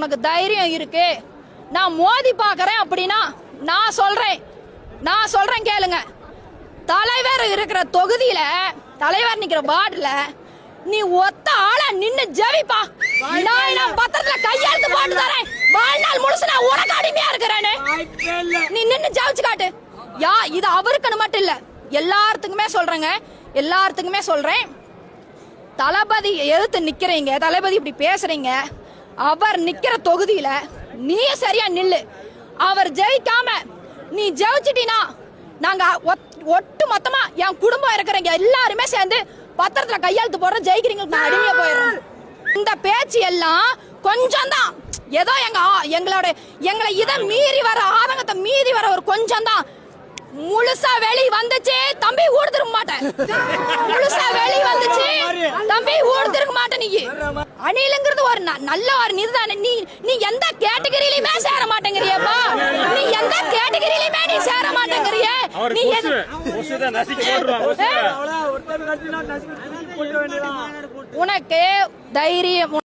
உனக்கு தைரியம் இருக்கு. நான் மோதி பார்க்கறேன் அப்படின்னா நான் சொல்றேன். நான் சொல்றேன் கேளுங்க. தலைவர் இருக்கிற தொகுதியில தலைவர் நிக்கிற வார்டுல நீ ஒத்த ஆளா நின்னு ஜெபிப்பா. நான் நான் பத்திரத்துல கையெழுத்து போட்டு தரேன். வாழ்நாள் முழுசு நான் உனக்கு அடிமையா இருக்கிறேன்னு. நீ நின்னு ஜெபிச்சு காட்டு. யா இது அவருக்குன்னு மட்டும் இல்ல. எல்லாத்துக்குமே சொல்றேங்க. எல்லாத்துக்குமே சொல்றேன். தளபதி எதிர்த்து நிக்கிறீங்க. தளபதி இப்படி பேசுறீங்க. அவர் நிக்கிற தொகுதியில நீ சரியா நில்லு. அவர் ஜெயிக்காம நீ ஜெயிச்சிட்டினா நாங்க ஒத்- ஒட்டு மொத்தமா என் குடும்பம் இருக்கிறவங்க எல்லாருமே சேர்ந்து பத்திரத்துல கையெழுத்து போடுற ஜெயிக்கிறீங்களுக்கு நான் அடிமையா போயிடுறோம். இந்த பேச்சு எல்லாம் கொஞ்சம் தான் ஏதோ எங்க எங்களோட எங்களை இதை மீறி வர ஆதங்கத்தை மீறி வர ஒரு கொஞ்சம் தான் முழுசா வெளி வந்துச்சு தம்பி ஊடு திரும்ப மாட்டேன். முழுசா வெளி வந்துச்சு தம்பி ஊடு திரும்ப மாட்டேன் நீ அணிலுங்கிறது ஒரு நல்ல ஒரு நிறுதானே நீ நீ எந்த கேட்டகரியிலுமே சேர மாட்டேங்கிறியப்பா. நீ எந்த கேட்டகரியிலுமே நீ சேர மாட்டேங்கிறிய. நீ உனக்கு தைரியம்